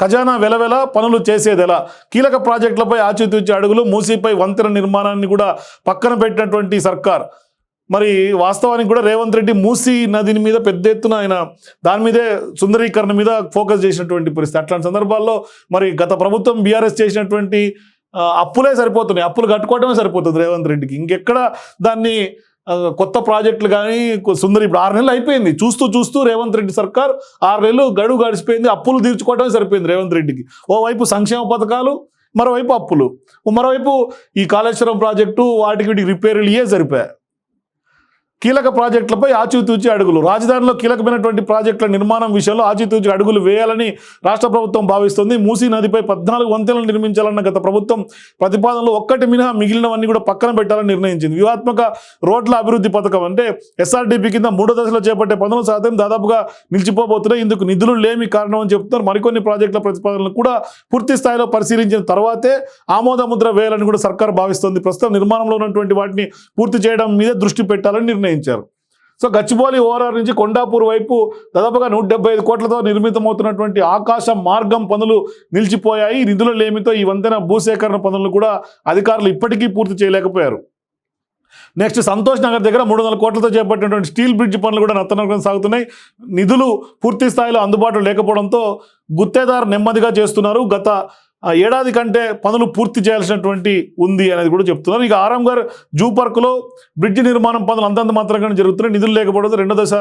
ఖజానా వెలవెల పనులు చేసేదెలా? కీలక ప్రాజెక్టులపై ఆచితూచి అడుగులు మూసీపై వంతెన నిర్మాణాన్ని కూడా పక్కన పెట్టినటువంటి సర్కార్. మరి వాస్తవానికి కూడా రేవంత్ రెడ్డి మూసీ నదిని మీద పెద్ద ఎత్తున ఆయన దాని మీదే సుందరీకరణ మీద ఫోకస్ చేసినటువంటి పరిస్థితి. అట్లాంటి సందర్భాల్లో మరి గత ప్రభుత్వం బీఆర్ఎస్ చేసినటువంటి అప్పులే సరిపోతున్నాయి. అప్పులు కట్టుకోవడమే సరిపోతుంది రేవంత్ రెడ్డికి. ఇంకెక్కడ దాన్ని కొత్త ప్రాజెక్టులు కానీ సుందరి ఇప్పుడు ఆరు నెలలు అయిపోయింది. చూస్తూ చూస్తూ రేవంత్ రెడ్డి సర్కార్ ఆరు నెలలు గడువు గడిచిపోయింది. అప్పులు తీర్చుకోవడమే సరిపోయింది రేవంత్ రెడ్డికి. ఓవైపు సంక్షేమ పథకాలు మరోవైపు అప్పులు. మరోవైపు ఈ కాళేశ్వరం ప్రాజెక్టు వాటికి వీటికి రిపేర్లు ఇవే సరిపోయాయి. కీలక ప్రాజెక్టులపై ఆచితూచి అడుగులు. రాజధానిలో కీలకమైనటువంటి ప్రాజెక్టుల నిర్మాణం విషయంలో ఆచితూచి అడుగులు వేయాలని రాష్ట్ర ప్రభుత్వం భావిస్తుంది. మూసీ నదిపై పద్నాలుగు వంతెనలు నిర్మించాలన్న గత ప్రభుత్వం ప్రతిపాదనలో ఒక్కటి మినహా మిగిలినవన్నీ కూడా పక్కన పెట్టాలని నిర్ణయించింది. వ్యూహాత్మక రోడ్ల అభివృద్ధి పథకం అంటే ఎస్ఆర్డీపీ కింద మూడో దశలో చేపట్టే పనులు శాతం దాదాపుగా నిలిచిపోబోతున్నాయి. ఇందుకు నిధులు లేమి కారణం అని చెప్తున్నారు. మరికొన్ని ప్రాజెక్టుల ప్రతిపాదనలు కూడా పూర్తి స్థాయిలో పరిశీలించిన తర్వాతే ఆమోద ముద్ర వేయాలని కూడా సర్కార్ భావిస్తుంది. ప్రస్తుతం నిర్మాణంలో ఉన్నటువంటి వాటిని పూర్తి చేయడం మీద దృష్టి పెట్టాలని నిర్ణయించారు. సో గచ్చిబౌలి ఓరార్ నుంచి కొండాపూర్ వైపు దాదాపుగా నూట డెబ్బై ఐదు కోట్లతో నిర్మితమవుతున్నటువంటి ఆకాశ మార్గం పనులు నిలిచిపోయాయి. నిధుల లేమితో ఈ వంతెన భూసేకరణ పనులను కూడా అధికారులు ఇప్పటికీ పూర్తి చేయలేకపోయారు. నెక్స్ట్ సంతోష్ నగర్ దగ్గర మూడు వందల కోట్లతో చేపట్టినటువంటి స్టీల్ బ్రిడ్జ్ పనులు కూడా నత్తనగరం సాగుతున్నాయి. నిధులు పూర్తి స్థాయిలో అందుబాటులో లేకపోవడంతో గుత్తేదారు నెమ్మదిగా చేస్తున్నారు. గత ఏడాది కంటే పనులు పూర్తి చేయాల్సినటువంటి ఉంది అనేది కూడా చెప్తున్నారు. ఇక ఆరాంఘర్ జూ పార్కులో బ్రిడ్జ్ నిర్మాణం పనులు అంతంత మాత్రంగానే జరుగుతున్నాయి. నిధులు లేకపోవడంతో రెండో దశ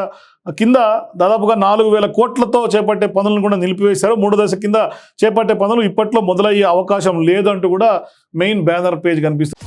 కింద దాదాపుగా నాలుగు వేల కోట్లతో చేపట్టే పనులను కూడా నిలిపివేశారు. మూడో దశ కింద చేపట్టే పనులు ఇప్పట్లో మొదలయ్యే అవకాశం లేదంటూ కూడా మెయిన్ బ్యానర్ పేజ్ కనిపిస్తుంది.